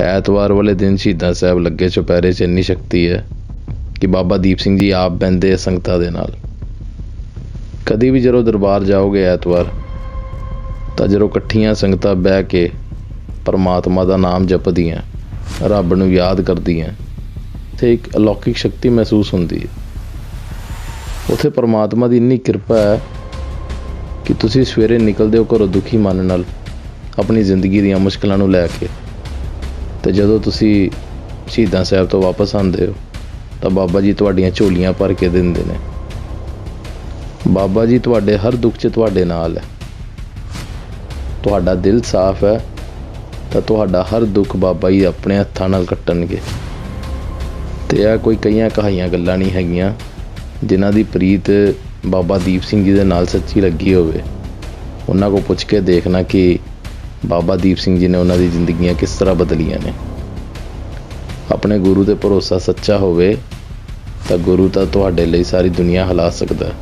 ਐਤਵਾਰ ਵਾਲੇ ਦਿਨ ਸ਼ਹੀਦਾਂ ਸਾਹਿਬ ਲੱਗੇ ਚੁਪਹਿਰੇ 'ਚ ਇੰਨੀ ਸ਼ਕਤੀ ਹੈ ਕਿ ਬਾਬਾ ਦੀਪ ਸਿੰਘ ਜੀ ਆਪ ਬਹਿੰਦੇ ਆ ਸੰਗਤਾਂ ਦੇ ਨਾਲ। ਕਦੀ ਵੀ ਜਦੋਂ ਦਰਬਾਰ ਜਾਓਗੇ ਐਤਵਾਰ, ਤਾਂ ਜਦੋਂ ਇਕੱਠੀਆਂ ਸੰਗਤਾਂ ਬਹਿ ਕੇ ਪਰਮਾਤਮਾ ਦਾ ਨਾਮ ਜਪਦੀਆਂ, ਰੱਬ ਨੂੰ ਯਾਦ ਕਰਦੀਆਂ, ਤੇ ਇੱਕ ਅਲੌਕਿਕ ਸ਼ਕਤੀ ਮਹਿਸੂਸ ਹੁੰਦੀ ਹੈ। ਉਥੇ ਪਰਮਾਤਮਾ ਦੀ ਇੰਨੀ ਕਿਰਪਾ ਹੈ ਕਿ ਤੁਸੀਂ ਸਵੇਰੇ ਨਿਕਲਦੇ ਹੋ ਘਰੋਂ ਦੁਖੀ ਮਨ ਨਾਲ ਆਪਣੀ ਜ਼ਿੰਦਗੀ ਦੀਆਂ ਮੁਸ਼ਕਲਾਂ ਨੂੰ ਲੈ ਕੇ। ਤੇ ਜਦੋਂ ਤੁਸੀਂ ਸ਼ਹੀਦਾਂ ਸਾਹਿਬ ਤੋਂ ਵਾਪਸ ਆਉਂਦੇ ਹੋ, ਤਾਂ ਬਾਬਾ ਜੀ ਤੁਹਾਡੀਆਂ ਝੋਲੀਆਂ ਭਰ ਕੇ ਦਿੰਦੇ ਨੇ। ਬਾਬਾ ਜੀ ਤੁਹਾਡੇ ਹਰ ਦੁੱਖ 'ਚ ਤੁਹਾਡੇ ਨਾਲ ਹੈ। ਤੁਹਾਡਾ ਦਿਲ ਸਾਫ਼ ਹੈ, ਤਾਂ ਤੁਹਾਡਾ ਹਰ ਦੁੱਖ ਬਾਬਾ ਜੀ ਆਪਣੇ ਹੱਥਾਂ ਨਾਲ ਕੱਟਣਗੇ। ਤੇ ਇਹ ਕੋਈ ਕਈਆਂ ਕਹਾਈਆਂ ਗੱਲਾਂ ਨਹੀਂ ਹੈਗੀਆਂ, ਜਿਨ੍ਹਾਂ ਦੀ ਪ੍ਰੀਤ ਬਾਬਾ ਦੀਪ ਸਿੰਘ ਜੀ ਦੇ ਨਾਲ ਸੱਚੀ ਲੱਗੀ ਹੋਵੇ। ਉਹਨਾਂ ਕੋ ਪੁੱਛ ਕੇ ਦੇਖਣਾ ਕਿ ਬਾਬਾ ਦੀਪ ਸਿੰਘ ਜੀ ਨੇ ਉਹਨਾਂ ਦੀ ਜ਼ਿੰਦਗੀਆਂ ਕਿਸ ਤਰ੍ਹਾਂ ਬਦਲੀਆਂ ਨੇ? ਆਪਣੇ ਗੁਰੂ ਤੇ ਭਰੋਸਾ ਸੱਚਾ ਹੋਵੇ ਤਾਂ ਗੁਰੂ ਤਾਂ ਤੁਹਾਡੇ ਲਈ ਸਾਰੀ ਦੁਨੀਆ ਹਿਲਾ ਸਕਦਾ ਹੈ।